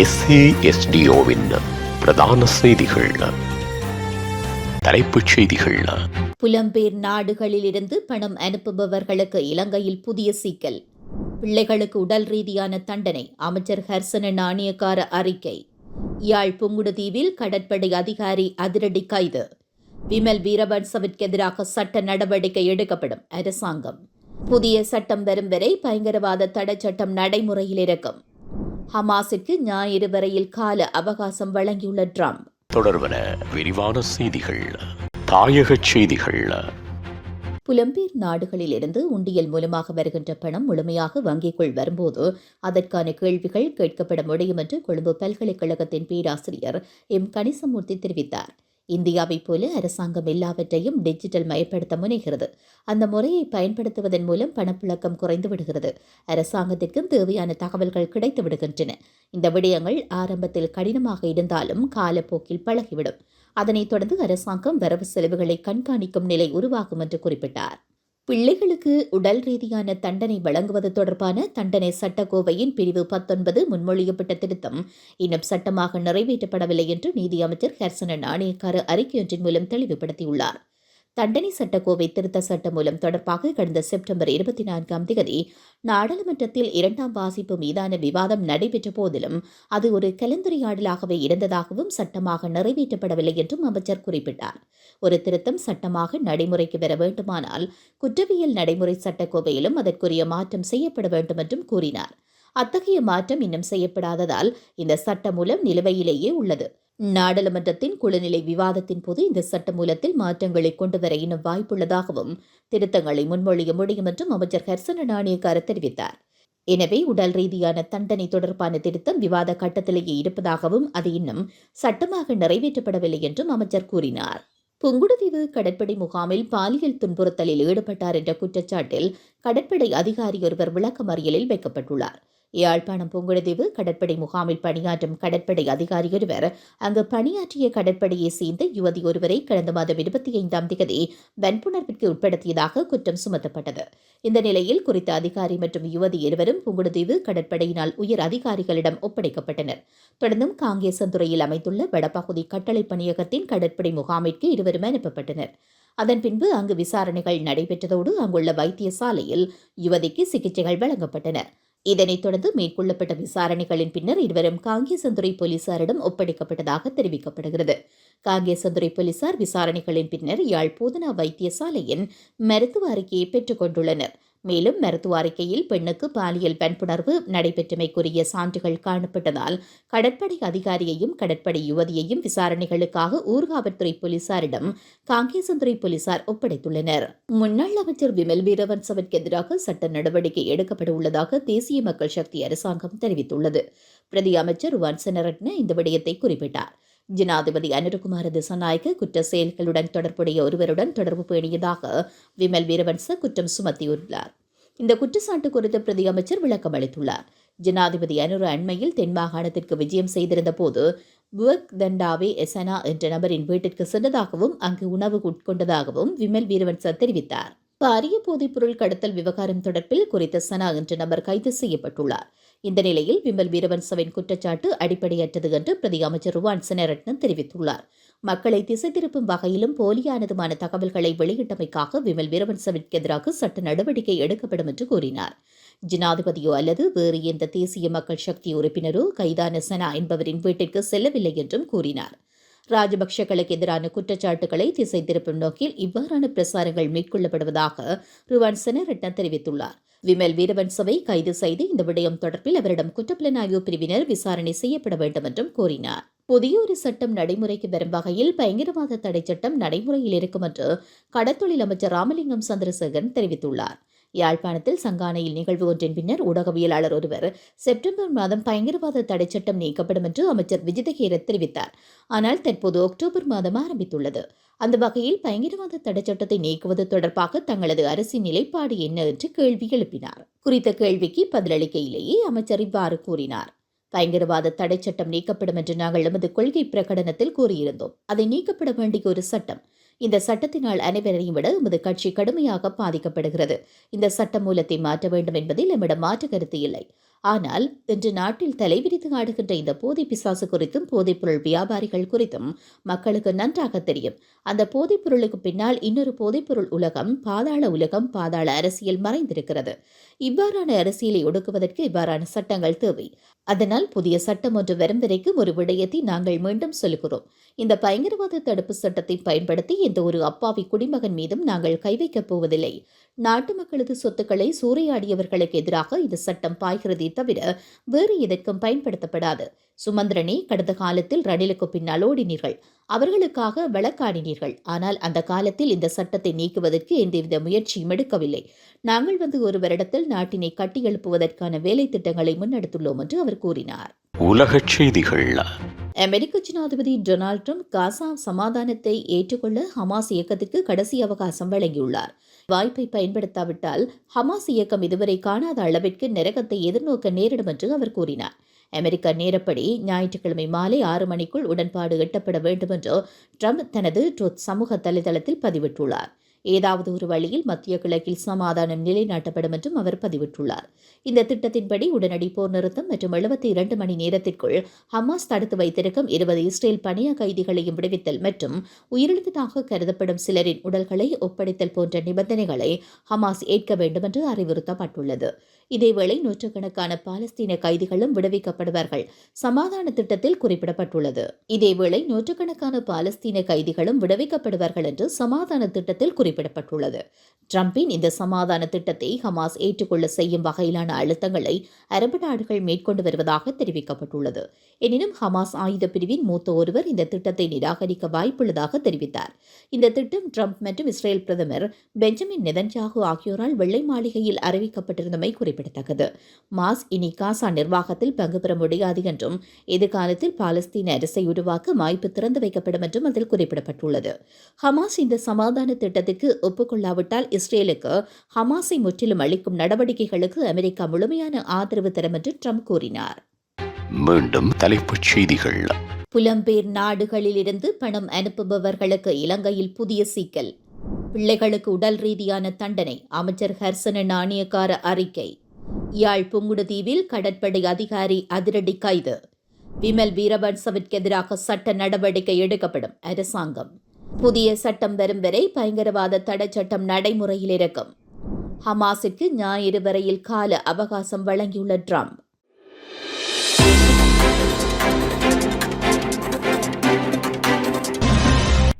எஸ்ஏஎஸ்டிஓவின் பிரதான செய்திகள். தலைப்புச் செய்திகள். புலம்பெயர் நாடுகளிலிருந்து பணம் அனுப்புபவர்களுக்கு இலங்கையில் புதிய சிக்கல். பிள்ளைகளுக்கு உடல் ரீதியான தண்டனை அமைச்சர் ஹர்சன நாணயக்கார அறிக்கை. யாழ் புங்குடுதீவில் கடற்படை அதிகாரி அதிரடி கைது. விமல் வீரவன்சவிற்கு எதிராக சட்ட நடவடிக்கை எடுக்கப்படும் அரசாங்கம். புதிய சட்டம் வரும் வரை பயங்கரவாத தடை சட்டம் நடைமுறையில் இருக்கும் ஹமாஸிற்கு ஞாயிறு வரையில் கால அவகாசம் வழங்கியுள்ள ட்ரம்ப். தொடர்பன விரிவான செய்திகள் தாயகச் செய்திகள். புலம்பெயர் நாடுகளிலிருந்து உண்டியல் மூலமாக வருகின்ற பணம் முழுமையாக வங்கிக்குள் வரும்போது அதற்கான கேள்விகள் கேட்கப்பட முடியும் என்று கொழும்பு பல்கலைக்கழகத்தின் பேராசிரியர் எம் கணிசமூர்த்தி தெரிவித்தார். இந்தியாவைப் போல அரசாங்கம் எல்லாவற்றையும் டிஜிட்டல் மயப்படுத்த முனைகிறது. அந்த முறையை பயன்படுத்துவதன் மூலம் பணப்புழக்கம் குறைந்து விடுகிறது. அரசாங்கத்திற்கும் தேவையான தகவல்கள் கிடைத்து விடுகின்றன. இந்த விடயங்கள் ஆரம்பத்தில் கடினமாக இருந்தாலும் காலப்போக்கில் பழகிவிடும். அதனைத் தொடர்ந்து அரசாங்கம் வரவு செலவுகளை கண்காணிக்கும் நிலை உருவாகும் என்று குறிப்பிட்டார். பிள்ளைகளுக்கு உடல் ரீதியான தண்டனை வழங்குவது தொடர்பான தண்டனை சட்டக்கோவையின் பிரிவு பத்தொன்பது முன்மொழியப்பட்ட திருத்தம். இன்னும் சட்டமாக நிறைவேற்றப்படவில்லை என்று நீதியமைச்சர் ஹர்சன நாணயக்கார அறிக்கையொன்றின் மூலம் தெளிவுபடுத்தியுள்ளார். தண்டனை சட்டக்கோவை திருத்த சட்டம் மூலம் தொடர்பாக கடந்த செப்டம்பர் இருபத்தி நான்காம் தேதி நாடாளுமன்றத்தில் இரண்டாம் வாசிப்பு மீதான விவாதம் நடைபெற்ற போதிலும் அது ஒரு கலந்துரையாடலாகவே இருந்ததாகவும் சட்டமாக நிறைவேற்றப்படவில்லை என்றும் அமைச்சர் குறிப்பிட்டார். ஒரு திருத்தம் சட்டமாக நடைமுறைக்கு வர வேண்டுமானால் குற்றவியல் நடைமுறை சட்டக்கோவையிலும் அதற்குரிய மாற்றம் செய்யப்பட வேண்டும் என்றும் கூறினார். அத்தகைய மாற்றம் இன்னும் செய்யப்படாததால் இந்த சட்ட மூலம் நிலுவையிலேயே உள்ளது. நாடாளுமன்றத்தின் குழுநிலை விவாதத்தின் போது இந்த சட்டமூலத்தில் மாற்றங்களை கொண்டுவர இன்னும் வாய்ப்புள்ளதாகவும் திருத்தங்களை முன்மொழிய முடியும் என்றும் அமைச்சர் ஹர்சன நாணயக்கார தெரிவித்தார். எனவே உடல் ரீதியான தண்டனை தொடர்பான திருத்தம் விவாத கட்டத்திலேயே இருப்பதாகவும் அது இன்னும் சட்டமாக நிறைவேற்றப்படவில்லை என்றும் அமைச்சர் கூறினார். புங்குடுதீவு கடற்படை முகாமில் பாலியல் துன்புறுத்தலில் ஈடுபட்டார் என்ற குற்றச்சாட்டில் கடற்படை அதிகாரி ஒருவர் விளக்கமறியலில் வைக்கப்பட்டுள்ளார். யாழ்ப்பாணம் புங்குடுதீவு கடற்படை முகாமில் பணியாற்றும் கடற்படை அதிகாரி ஒருவர் அங்கு பணியாற்றிய கடற்படையை சேர்ந்த யுவதி ஒருவரை கடந்த மாதம் இருபத்தி ஐந்தாம் தேதி வன்புணர்விற்கு உட்படுத்தியதாக குற்றம் சுமத்தப்பட்டது. இந்த நிலையில் குறித்த அதிகாரி மற்றும் யுவதி இருவரும் புங்குடுதீவு கடற்படையினால் உயர் அதிகாரிகளிடம் ஒப்படைக்கப்பட்டனர். தொடர்ந்தும் காங்கேசந்துறையில் அமைந்துள்ள வடபகுதி கட்டளை பணியகத்தின் கடற்படை முகாமிற்கு இருவரும் அனுப்பப்பட்டனர். அதன் பின்பு அங்கு விசாரணைகள் நடைபெற்றதோடு அங்குள்ள வைத்தியசாலையில் யுவதிக்கு சிகிச்சைகள் வழங்கப்பட்டன. இதனைத் தொடர்ந்து மேற்கொள்ளப்பட்ட விசாரணைகளின் பின்னர் இருவரும் காங்கேசந்துறை போலீசாரிடம் ஒப்படைக்கப்பட்டதாக தெரிவிக்கப்படுகிறது. காங்கேசந்துறை போலீசார் விசாரணைகளின் பின்னர் யாழ் போதனா வைத்தியசாலையின் மருத்துவ அறிக்கையை பெற்றுக் கொண்டுள்ளனர். மேலும் மருத்துவ அறிக்கையில் பெண்ணுக்கு பாலியல் வன்புணர்வு நடைபெற்றமைக்குரிய சான்றுகள் காணப்பட்டதால் கடற்படை அதிகாரியையும் கடற்படை யுவதியையும் விசாரணைகளுக்காக ஊர்காவல்துறை போலீசாரிடம் காங்கேசந்துறை போலீசார் ஒப்படைத்துள்ளனர். முன்னாள் அமைச்சர் விமல் வீரவன்சவிற்கு எதிராக சட்ட நடவடிக்கை எடுக்கப்பட உள்ளதாக தேசிய மக்கள் சக்தி அரசாங்கம் தெரிவித்துள்ளது. பிரதி அமைச்சர் வன்சனரட்ன இந்த விடயத்தை குறிப்பிட்டார். ஜனாதிபதி அனுரகுமார திசநாயக்க குற்ற செயல்களுடன் தொடர்புடைய ஒருவருடன் தொடர்பு பேணியதாக விமல் வீரவன்ச குற்றம் சுமத்தியுள்ளார். இந்த குற்றச்சாட்டு குறித்து பிரதி அமைச்சர் விளக்கம் அளித்துள்ளார். ஜனாதிபதி அனுர அண்மையில் தென் மாகாணத்திற்கு விஜயம் செய்திருந்த போது புவக் தண்டாவே எசனா என்ற நபரின் வீட்டிற்கு சென்றதாகவும் அங்கு உணவு உட்கொண்டதாகவும் விமல் வீரவன்ச தெரிவித்தார். பாரிய போதைப்பொருள் கடத்தல் விவகாரம் தொடர்பில் குறித்த சனா என்ற நபர் கைது செய்யப்பட்டுள்ளார். இந்த நிலையில் விமல் வீரவன்சவின் குற்றச்சாட்டு அடிப்படையற்றது என்று பிரதி அமைச்சர் ருவான் சினரட்னம் தெரிவித்துள்ளார். மக்களை திசை திருப்பும் வகையிலும் போலியானதுமான தகவல்களை வெளியிட்டமைக்காக விமல் வீரவன்சவிற்கு எதிராக சட்ட நடவடிக்கை எடுக்கப்படும் என்று கூறினார். ஜனாதிபதியோ அல்லது வேறு எந்த தேசிய மக்கள் சக்தி உறுப்பினரோ கைதான சனா என்பவரின் வீட்டிற்கு செல்லவில்லை என்றும் கூறினார். ராஜபக்சேக்களுக்கு எதிரான குற்றச்சாட்டுகளை திசை திருப்பும் நோக்கில் இவ்வாறான பிரசாரங்கள் மேற்கொள்ளப்படுவதாக ருவான் செனரட்ன தெரிவித்துள்ளார். விமல் வீரவன்சவை கைது செய்து இந்த விடயம் தொடர்பில் அவரிடம் குற்றப்புலனாய்வு பிரிவினர் விசாரணை செய்யப்பட வேண்டும் என்றும் கூறினார் புதிய ஒரு சட்டம் நடைமுறைக்கு வரும் வகையில் பயங்கரவாத தடை சட்டம் நடைமுறையில் இருக்கும் என்று கடத்தொழில் அமைச்சர் ராமலிங்கம் சந்திரசேகரன் தெரிவித்துள்ளார். யாழ்ப்பாணத்தில் சங்கானையில் நிகழ்வு ஒன்றின் பின்னர் ஊடகவியலாளர் ஒருவர் செப்டம்பர் மாதம் பயங்கரவாத தடை சட்டம் நீக்கப்படும் என்று அமைச்சர் விஜிதகேர தெரிவித்தார். ஆனால் தற்போது அக்டோபர் மாதம் ஆரம்பித்துள்ளது. அந்த வகையில் பயங்கரவாத தடை சட்டத்தை நீக்குவது தொடர்பாக தங்களது அரசின் நிலைப்பாடு என்ன என்று கேள்வி எழுப்பினார். குறித்த கேள்விக்கு பதிலளிக்கையிலேயே அமைச்சர் இவ்வாறு கூறினார். பயங்கரவாத தடை சட்டம் நீக்கப்படும் என்று நாங்கள் எமது கொள்கை பிரகடனத்தில் கூறியிருந்தோம். அதை நீக்கப்பட வேண்டிய ஒரு சட்டம். இந்த சட்டத்தினால் அனைவரையும் விட எமது கட்சி கடுமையாக பாதிக்கப்படுகிறது. இந்த சட்ட மூலத்தை மாற்ற வேண்டும் என்பதில் எம்மிடம் மாற்று கருத்து இல்லை. ஆனால் இன்று நாட்டில் தலைவிரித்து ஆடுகின்ற இந்த போதை பிசாசு குறித்தும் போதைப்பொருள் வியாபாரிகள் குறித்தும் மக்களுக்கு நன்றாக தெரியும். அந்த போதைப்பொருளுக்கு பின்னால் இன்னொரு போதைப்பொருள் உலகம் பாதாள உலகம் பாதாள அரசியல் மறைந்திருக்கிறது. இவ்வாறான அரசியலை ஒடுக்குவதற்கு இவ்வாறான சட்டங்கள் தேவை. அதனால் புதிய சட்டம் ஒன்று வரும் வரைக்கும் ஒரு விடயத்தை நாங்கள் மீண்டும் சொல்கிறோம். இந்த பயங்கரவாத தடுப்பு சட்டத்தை பயன்படுத்தி எந்த ஒரு அப்பாவி குடிமகன் மீதும் நாங்கள் கை வைக்கப் போவதில்லை. நாட்டு மக்களது சொத்துக்களை சூறையாடியவர்களுக்கு எதிராக இந்த சட்டம் பாய்கிறதே தவிர வேறு எதற்கும் பயன்படுத்தப்படாது. சுமந்திரனே கடந்த காலத்தில் ரணிலுக்கு பின்னால் ஓடினீர்கள். அவர்களுக்காக வழக்காடினீர்கள். ஆனால் அந்த காலத்தில் இந்த சட்டத்தை நீக்குவதற்கு எந்தவித முயற்சியும் எடுக்கவில்லை. நாங்கள் வந்து ஒரு வருடத்தில் நாட்டினை கட்டியெழுப்புவதற்கான வேலை திட்டங்களை முன்னெடுத்துள்ளோம் என்று அவர் கூறினார். உலகச் செய்திகள். அமெரிக்க ஜனாதிபதி டொனால்ட் ட்ரம்ப் காசா சமாதானத்தை ஏற்றுக்கொள்ள ஹமாஸ் இயக்கத்திற்கு கடைசி அவகாசம் வழங்கியுள்ளார். வாய்ப்பை பயன்படுத்தாவிட்டால் ஹமாஸ் இயக்கம் இதுவரை காணாத அளவிற்கு நரகத்தை எதிர்நோக்க நேரிடும் என்று அவர் கூறினார். அமெரிக்க நேரப்படி ஞாயிற்றுக்கிழமை மாலை ஆறு மணிக்குள் உடன்பாடு எட்டப்பட வேண்டும் என்று ட்ரம்ப் தனது ட்ரூத் சமூக தலைதளத்தில் பதிவிட்டுள்ளார். ஏதாவது ஒரு வழியில் மத்திய கிழக்கில் சமாதானம் நிலைநாட்டப்படும் என்றும் அவர் பதிவிட்டுள்ளார். இந்த திட்டத்தின்படி உடனடி போர் நிறுத்தம் மற்றும் எழுபத்தி இரண்டு மணி நேரத்திற்குள் ஹமாஸ் தடுத்து வைத்திருக்கும் இருபது இஸ்ரேல் பணிய கைதிகளையும் விடுவித்தல் மற்றும் உயிரிழந்ததாக கருதப்படும் சிலரின் உடல்களை ஒப்படைத்தல் போன்ற நிபந்தனைகளை ஹமாஸ் ஏற்க வேண்டும் என்று அறிவுறுத்தப்பட்டுள்ளது. இதேவேளை நூற்றுக்கணக்கான பாலஸ்தீன கைதிகளும் விடுவிக்கப்படுவார்கள். சமாதான திட்டத்தில் குறிப்பிடப்பட்டுள்ளது. இதேவேளை நூற்றுக்கணக்கான பாலஸ்தீன கைதிகளும் விடுவிக்கப்படுவார்கள் என்று சமாதான திட்டத்தில் குறிப்பிடப்பட்டுள்ளது. டிரம்பின் இந்த சமாதான திட்டத்தை ஹமாஸ் ஏற்றுக்கொள்ள செய்யும் வகையிலான அழுத்தங்களை அரபு நாடுகள் மேற்கொண்டு வருவதாக தெரிவிக்கப்பட்டுள்ளது. எனினும் ஹமாஸ் ஆயுத பிரிவின் மூத்த ஒருவர் இந்த திட்டத்தை நிராகரிக்க வாய்ப்புள்ளதாக தெரிவித்தார். இந்த திட்டம் ட்ரம்ப் மற்றும் இஸ்ரேல் பிரதமர் பெஞ்சமின் நெதன்யாகு ஆகியோரால் வெள்ளை மாளிகையில் அறிவிக்கப்பட்டிருந்தமை குறிப்பிடத்தக்கது. மாஸ் இனி காசா நிர்வாகத்தில் பங்கு பெற முடியாது என்றும் எதிர்காலத்தில் பாலஸ்தீன அரசை உருவாக்க வாய்ப்பு திறந்து வைக்கப்படும் என்றும் அதில் குறிப்பிடப்பட்டுள்ளது. ஹமாஸ் இந்த சமாதான திட்டத்திற்கு ஒப்புக்கொள்ளாவிட்டால் இஸ்ரேலுக்கு ஹமாஸை முற்றிலும் அளிக்கும் நடவடிக்கைகளுக்கு அமெரிக்கா முழுமையான ஆதரவு தரும் என்று ட்ரம்ப் கூறினார். மீண்டும் தலைப்புச் செய்திகள். புலம்பெயர் நாடுகளிலிருந்து பணம் அனுப்புபவர்களுக்கு இலங்கையில் புதிய சிக்கல். பிள்ளைகளுக்கு உடல் ரீதியான தண்டனை அமைச்சர் ஹர்சன நாணயக்கார அறிக்கை. யாழ் புங்குடுதீவில் கடற்படை அதிகாரி அதிரடி கைது. விமல் வீரவன்சவிற்கு எதிராக சட்ட நடவடிக்கை எடுக்கப்படும் அரசாங்கம். புதிய சட்டம் வரும் வரை பயங்கரவாத தடை சட்டம் நடைமுறையில் இருக்கும். ஹமாஸுக்கு ஞாயிறு வரையில் கால அவகாசம் வழங்கியுள்ள ட்ரம்ப்.